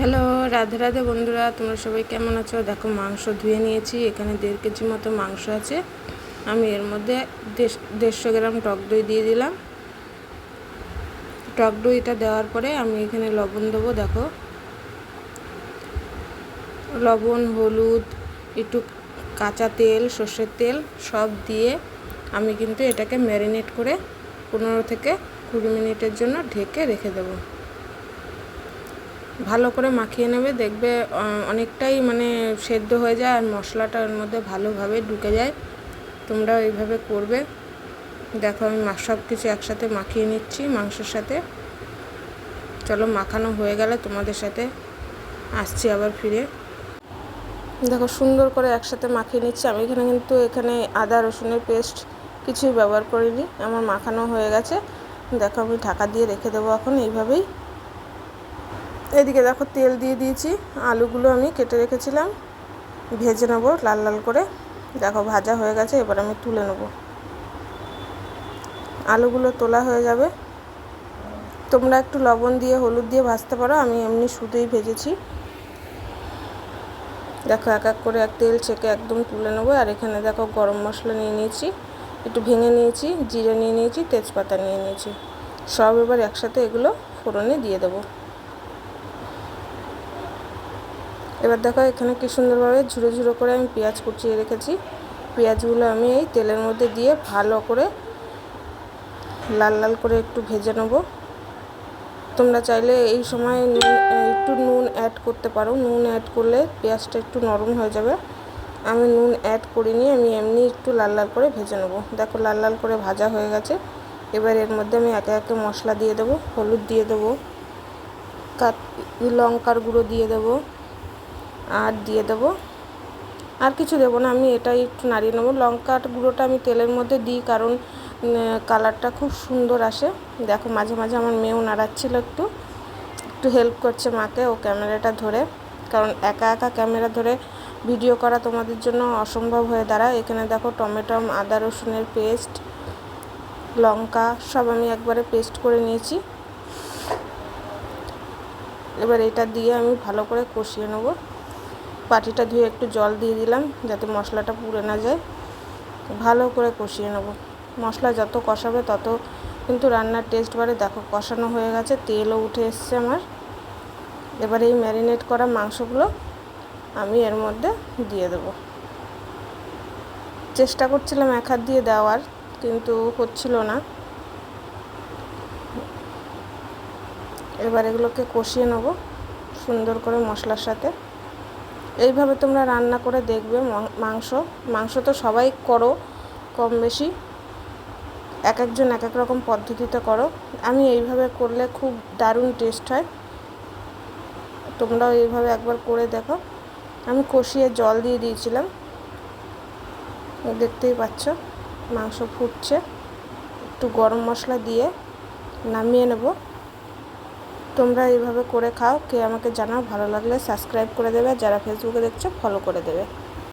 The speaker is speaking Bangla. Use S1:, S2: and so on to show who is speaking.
S1: হ্যালো, রাধে রাধে বন্ধুরা, তোমরা সবাই কেমন আছো? দেখো, মাংস ধুয়ে নিয়েছি, এখানে দেড় কেজি মতো মাংস আছে। আমি এর মধ্যে দেড়- দেড়শো গ্রাম টক দই দিয়ে দিলাম। টক দইটা দেওয়ার পরে আমি এখানে লবণ দেবো, দেখো। লবণ, হলুদ, একটু কাঁচা তেল, সর্ষের তেল, সব দিয়ে আমি কিন্তু এটাকে ম্যারিনেট করে পনেরো থেকে কুড়ি মিনিটের জন্য ঢেকে রেখে দেবো। ভালো করে মাখিয়ে নেবে, দেখবে অনেকটাই মানে সেদ্ধ হয়ে যায় আর মশলাটা ওর মধ্যে ভালোভাবে ঢুকে যায়। তোমরা এইভাবে করবে। দেখো, আমি সব কিছু একসাথে মাখিয়ে নিচ্ছি মাংসের সাথে। চলো, মাখানো হয়ে গেলে তোমাদের সাথে আসছি আবার ফিরে। দেখো, সুন্দর করে একসাথে মাখিয়ে নিচ্ছি। আমি এখানে কিন্তু এখানে আদা, রসুনের পেস্ট কিছুই ব্যবহার করিনি। আমার মাখানো হয়ে গেছে। দেখো, আমি ঢাকা দিয়ে রেখে দেবো এখন এইভাবেই। এদিকে দেখো তেল দিয়ে দিয়েছি। আলুগুলো আমি কেটে রেখেছিলাম। ভেজে নেব লাল লাল করে। দেখো ভাজা হয়ে গেছে, এবার আমি তুলে নেব। আলুগুলো তোলা হয়ে যাবে। তোমরা একটু লবণ দিয়ে, হলুদ দিয়ে ভাজতে পারো, আমি এমনি শুধুই ভেজেছি। দেখো এক এক করে এক তেল ছেঁকে একদম তুলে নেব। আর এখানে দেখো গরম মশলা নিয়ে নিয়েছি। একটু ভেঙে নিয়েছি, জিরে নিয়ে নিয়েছি, তেজপাতা নিয়ে নিয়েছি। সব এবার একসাথে এগুলো ফোড়নে দিয়ে দেবো। এবার দেখো এখানে কি সুন্দরভাবে ঝুড়ো ঝুড়ো করে আমি পেঁয়াজ কুচিয়ে রেখেছি। পেঁয়াজগুলো আমি এই তেলের মধ্যে দিয়ে ভালো করে লাল লাল করে একটু ভেজে নেব। তোমরা চাইলে এই সময় একটু নুন অ্যাড করতে পারো। নুন অ্যাড করলে পেঁয়াজটা একটু নরম হয়ে যাবে। আমি নুন অ্যাড করিনি, আমি এমনি একটু লাল লাল করে ভেজে নেব। দেখো লাল লাল করে ভাজা হয়ে গেছে। এবার এর মধ্যে আমি একে একে মশলা দিয়ে দেবো, হলুদ দিয়ে দেবো কাট লঙ্কার গুঁড়ো দিয়ে দেবো। আর দিয়ে দেবো। আর কিছু দেবো না, আমি এটাই একটু নাড়িয়ে নেব। লঙ্কার গুঁড়োটা আমি তেলের মধ্যে দিই, কারণ কালারটা খুব সুন্দর আসে। দেখো, মাঝে মাঝে আমার মেয়েও নাড়াচ্ছিল একটু। একটু হেল্প করছে মাকে, ও ক্যামেরাটা ধরে। কারণ একা একা ক্যামেরা ধরে ভিডিও করা তোমাদের জন্য অসম্ভব হয়ে দাঁড়ায়। এখানে দেখো, টমেটো, আদা, রসুনের পেস্ট লঙ্কা সব আমি একবারে পেস্ট করে নিয়েছি। এবার এটা দিয়ে আমি ভালো করে কষিয়ে নেব। পাটিটা ধুয়ে একটু জল দিয়ে দিলাম যাতে মশলাটা পুড়ে না যায়। ভালো করে কষিয়ে নেব। মশলা যত কষাবে তত কিন্তু রান্নার টেস্ট বাড়ে। দেখো কষানো হয়ে গেছে, তেলও উঠে এসছে আমার। এবার এই ম্যারিনেট করা মাংসগুলো আমি এর মধ্যে দিয়ে দেব। চেষ্টা করছিলাম এক হাত দিয়ে দেওয়ার, কিন্তু হচ্ছিল না। এবার এগুলোকে কষিয়ে নেব সুন্দর করে মশলার সাথে। এইভাবে তোমরা রান্না করে দেখবে মাংস। মাংস তো সবাই করো কম বেশি। এক একজন এক এক রকম পদ্ধতিতে করো। আমি এইভাবে করলে খুব দারুণ টেস্ট হয়। তোমরাও এইভাবে একবার করে দেখো। আমি কষিয়ে জল দিয়ে দিয়েছিলাম। দেখতেই পাচ্ছ, মাংস ফুটছে। একটু গরম মশলা দিয়ে নামিয়ে নেব। তোমরা এইভাবে করে খাও, কে আমাকে জানাও, ভালো লাগলে সাবস্ক্রাইব করে দেবে যারা ফেসবুকে দেখছ ফলো করে দেবে।